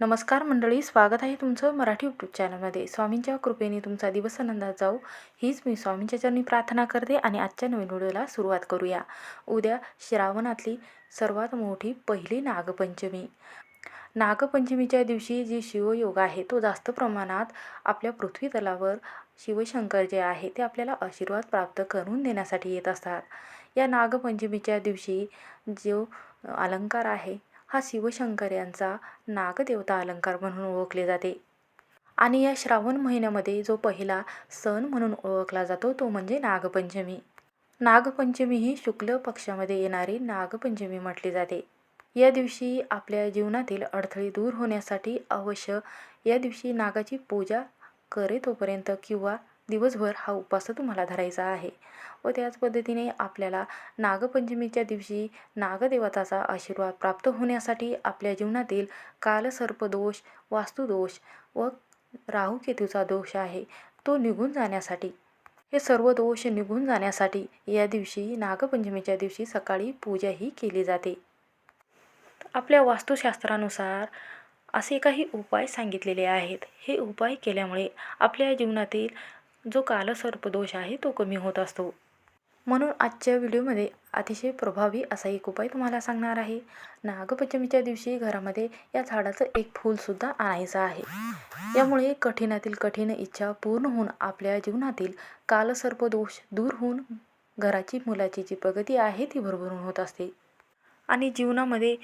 नमस्कार मंडळी स्वागत आहे तुमचं मराठी यूट्यूब चॅनलमध्ये स्वामींच्या कृपेने तुमचा दिवस आनंदात जाऊ हीच मी स्वामींच्या चरणी प्रार्थना करते आणि आजच्या नवीन व्हिडिओला सुरुवात करूया. उद्या श्रावणातली सर्वात मोठी पहिली नागपंचमी. नागपंचमीच्या दिवशी जी शिवयोग आहे तो जास्त प्रमाणात आपल्या पृथ्वी तलावर शिवशंकर जे आहे ते आपल्याला आशीर्वाद प्राप्त करून देण्यासाठी येत असतात. या नागपंचमीच्या दिवशी जो अलंकार आहे हा शिवशंकर यांचा नागदेवता अलंकार म्हणून ओळखले जाते. आणि या श्रावण महिन्यामध्ये जो पहिला सण म्हणून ओळखला जातो तो म्हणजे नागपंचमी. नागपंचमी ही शुक्ल पक्षामध्ये येणारी नागपंचमी म्हटली जाते. या दिवशी आपल्या जीवनातील अडथळे दूर होण्यासाठी अवश्य या दिवशी नागाची पूजा करेतोपर्यंत किंवा दिवसभर हा उपवास तुम्हाला धरायचा आहे व त्याच पद्धतीने आपल्याला नागपंचमीच्या दिवशी नागदेवताचा आशीर्वाद प्राप्त होण्यासाठी आपल्या जीवनातील कालसर्पदोष वास्तुदोष व राहुकेतूचा दोष आहे तो निघून जाण्यासाठी. हे सर्व दोष निघून जाण्यासाठी या दिवशी नागपंचमीच्या दिवशी सकाळी पूजाही केली जाते. आपल्या वास्तुशास्त्रानुसार असे काही उपाय सांगितलेले आहेत. हे उपाय केल्यामुळे आपल्या जीवनातील जो कालसर्पदोष आहे तो कमी होत असतो. म्हणून आजच्या व्हिडिओमध्ये अतिशय प्रभावी असा एक उपाय तुम्हाला सांगणार आहे. नागपंचमीच्या दिवशी घरामध्ये या झाडाचं एक फूलसुद्धा आणायचं आहे. यामुळे कठीणातील कठीण इच्छा पूर्ण होऊन आपल्या जीवनातील कालसर्पदोष दूर होऊन घराची मुलाची जी प्रगती आहे ती भरभरून होत असते. आणि जीवनामध्ये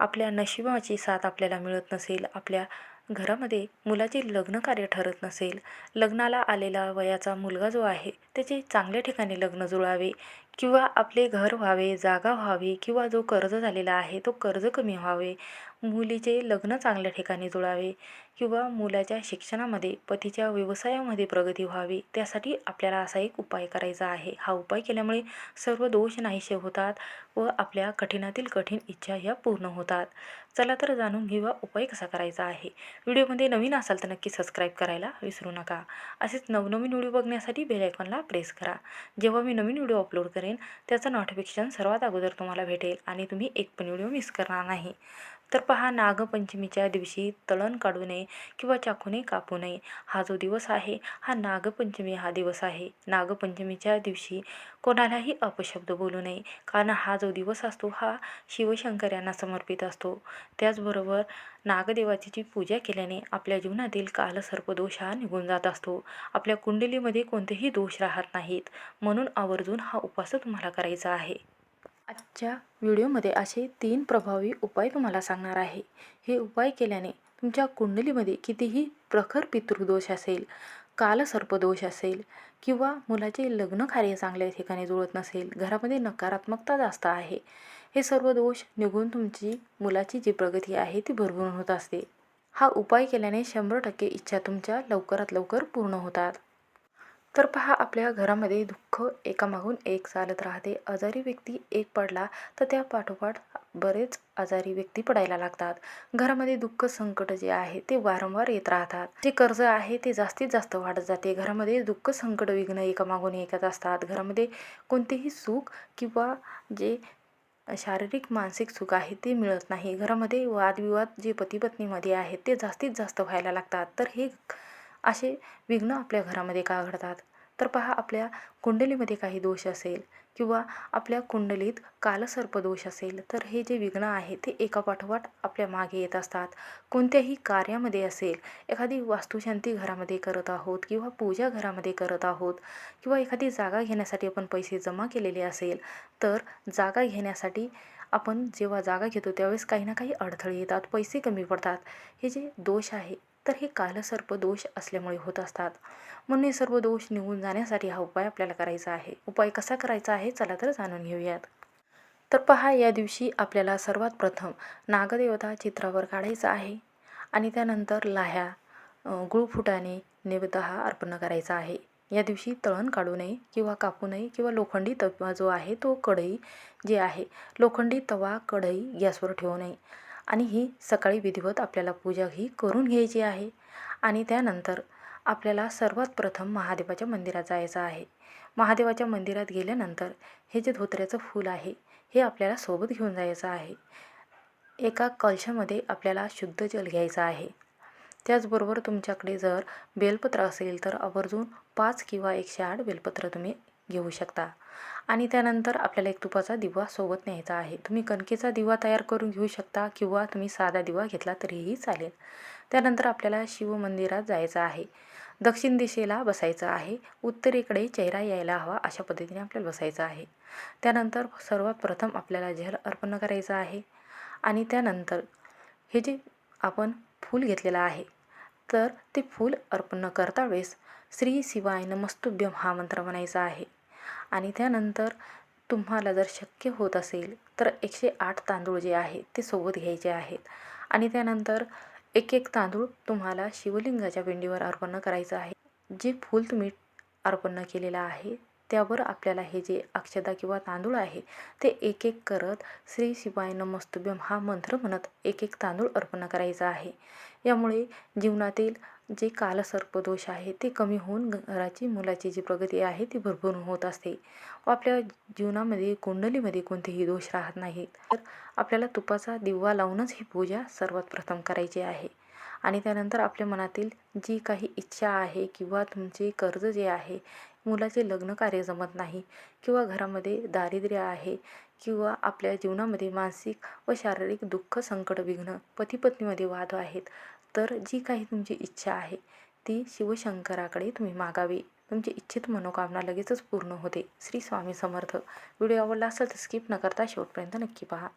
आपल्या नशिबाची साथ आपल्याला मिळत नसेल आपल्या घरामध्ये मुलाचे लग्नकार्य ठरत नसेल. लग्नाला आलेला वयाचा मुलगा जो आहे त्याचे चांगल्या ठिकाणी लग्न जुळावे किंवा आपले घर व्हावे जागा व्हावी किंवा जो कर्ज झालेला आहे तो कर्ज कमी व्हावे. मुलीचे लग्न चांगल्या ठिकाणी जुळावे. किंवा मुलाच्या शिक्षणामध्ये पतीच्या व्यवसायामध्ये प्रगती व्हावी त्यासाठी आपल्याला असा एक उपाय करायचा आहे. हा उपाय केल्यामुळे सर्व दोष नाहीसे होतात व आपल्या कठीणातील कठीण इच्छा ह्या पूर्ण होतात. चला तर जाणून घेऊया उपाय कसा करायचा आहे. व्हिडिओमध्ये नवीन असाल तर नक्की सबस्क्राईब करायला विसरू नका. असेच नवनवीन व्हिडिओ बघण्यासाठी बेल आयकॉनला प्रेस करा. जेव्हा मी नवीन व्हिडिओ अपलोड करेन त्याचं नोटिफिकेशन सर्वात अगोदर तुम्हाला भेटेल आणि तुम्ही एक पण व्हिडिओ मिस करणार नाही. तर पहा नागपंचमीच्या दिवशी तळण काढू नये किंवा चाकूने कापू नये. हा जो दिवस आहे हा नागपंचमी हा दिवस आहे. नागपंचमीच्या दिवशी कोणालाही अपशब्द बोलू नये. कारण हा जो दिवस असतो हा शिवशंकर यांना समर्पित असतो. त्याचबरोबर नागदेवाची जी पूजा केल्याने आपल्या जीवनातील कालसर्पदोष हा निघून जात असतो. आपल्या कुंडलीमध्ये कोणतेही दोष राहत नाहीत. म्हणून आवर्जून हा उपास तुम्हाला करायचा आहे. आजच्या व्हिडिओमध्ये असे तीन प्रभावी उपाय तुम्हाला सांगणार आहे. हे उपाय केल्याने तुमच्या कुंडलीमध्ये कितीही प्रखर पितृदोष असेल कालसर्पदोष असेल किंवा मुलाचे लग्न कार्य चांगल्या ठिकाणी जुळत नसेल घरामध्ये नकारात्मकता जास्त आहे हे सर्व दोष निघून तुमची मुलाची जी प्रगती आहे ती भरभरून होत असते. हा उपाय केल्याने शंभर टक्के इच्छा तुमच्या लवकरात लवकर पूर्ण होतात. तर पहा आपल्या घरामध्ये दुःख एकामागून एक चालत राहते. आजारी व्यक्ती एक पडला तर त्या पाठोपाठ बरेच आजारी व्यक्ती पडायला लागतात. घरामध्ये दुःख संकट जे आहे ते वारंवार येत राहतात. जे कर्ज आहे ते जास्तीत जास्त वाढत जाते. घरामध्ये दुःख संकट विघ्न एकामागून एकच असतात. घरामध्ये कोणतेही सुख किंवा जे शारीरिक मानसिक सुख आहे ते मिळत नाही. घरामध्ये वादविवाद जे पती पत्नीमध्ये आहेत ते जास्तीत जास्त व्हायला लागतात. तर हे असे विघ्न आपल्या घरामध्ये का घडतात? तर पहा आपल्या कुंडलीमध्ये काही दोष असेल किंवा आपल्या कुंडलीत कालसर्प दोष असेल तर हे जे विघ्न आहे ते एकापाठोपाठ आपल्या मागे येत असतात. कोणत्याही कार्यामध्ये असेल एखादी वास्तुशांती घरामध्ये करत आहोत किंवा पूजा घरामध्ये करत आहोत किंवा एखादी जागा घेण्यासाठी आपण पैसे जमा केलेले असेल तर जागा घेण्यासाठी आपण जेव्हा जागा घेतो त्यावेळेस काही ना काही अडथळे येतात पैसे कमी पडतात. हे जे दोष आहे तर हे कालसर्प दोष असल्यामुळे होत असतात. म्हणून हे सर्व दोष निघून जाण्यासाठी हा उपाय आपल्याला करायचा आहे. उपाय कसा करायचा आहे? चला तर जाणून घेऊयात. तर पहा या दिवशी आपल्याला सर्वात प्रथम नागदेवता चित्रावर काढायचा आहे आणि त्यानंतर लाह्या गुळफुटाने नैवेद्य हा अर्पण करायचा आहे. या दिवशी तळण काढू नये किंवा कापू नये किंवा लोखंडी तवा जो आहे तो कढई जे आहे लोखंडी तवा कढई गॅसवर ठेवू नये. आणि ही सकाळी विधिवत आपल्याला पूजा ही करून घ्यायची आहे. आणि त्यानंतर आपल्याला सर्वात प्रथम महादेवाच्या मंदिरात जायचं आहे. महादेवाच्या मंदिरात गेल्यानंतर हे जे धोत्र्याचं फूल आहे हे आपल्याला सोबत घेऊन जायचं आहे. एका कलशामध्ये आपल्याला शुद्ध जल घ्यायचं आहे. त्याचबरोबर तुमच्याकडे जर बेलपत्र असेल तर आवर्जून पाच किंवा एकशे आठ बेलपत्र तुम्ही घेऊ शकता. आणि त्यानंतर आपल्याला एक तुपाचा दिवा सोबत न्यायचा आहे. तुम्ही कणकेचा दिवा तयार करून घेऊ शकता किंवा तुम्ही साधा दिवा घेतला तरीही चालेल. त्यानंतर आपल्याला शिवमंदिरात जायचं आहे. दक्षिण दिशेला बसायचं आहे. उत्तरेकडे चेहरा यायला हवा अशा पद्धतीने आपल्याला बसायचं आहे. त्यानंतर सर्वात प्रथम आपल्याला जल अर्पण करायचं आहे. आणि त्यानंतर हे जे आपण फूल घेतलेलं आहे तर ते फूल अर्पण करता वेळेस श्री शिवाय नमस्तुभ्यम हा मंत्र म्हणायचा आहे. आणि त्यानंतर तुम्हाला जर शक्य होत असेल तर एकशे आठ तांदूळ जे आहे ते सोबत घ्यायचे आहेत. आणि त्यानंतर एक एक तांदूळ तुम्हाला शिवलिंगाच्या पिंडीवर अर्पण करायचं आहे. जे फूल तुम्ही अर्पण केलेलं आहे त्यावर आपल्याला हे जे अक्षदा किंवा तांदूळ आहे ते एक एक करत श्री शिवाय नमस्तुभ्यम हा मंत्र म्हणत एक एक तांदूळ अर्पण करायचा आहे. यामुळे जीवनातील जे कालसर्पदोष आहे ते कमी होऊन घराची मुलाची जी प्रगती आहे ती भरभरून होत असते. व आपल्या जीवनामध्ये कुंडलीमध्ये कोणतेही दोष राहत नाहीत. तर आपल्याला तुपाचा दिवा लावूनच ही पूजा सर्वात प्रथम करायची आहे. आणि त्यानंतर आपल्या मनातील जी काही इच्छा आहे किंवा तुमचे कर्ज जे आहे मुलाचे लग्न कार्य जमत नाही किंवा घरामध्ये दारिद्र्य आहे किंवा आपल्या जीवनामध्ये मानसिक व शारीरिक दुःख संकट विघ्न पतीपत्नीमध्ये वाद आहेत. तर जी काही तुमची इच्छा आहे ती शिवशंकराकडे तुम्ही मागावी. तुमची इच्छित मनोकामना लगेचच पूर्ण होते. श्री स्वामी समर्थ. व्हिडिओ आवडला असेल तर स्किप न करता शेवटपर्यंत नक्की पहा.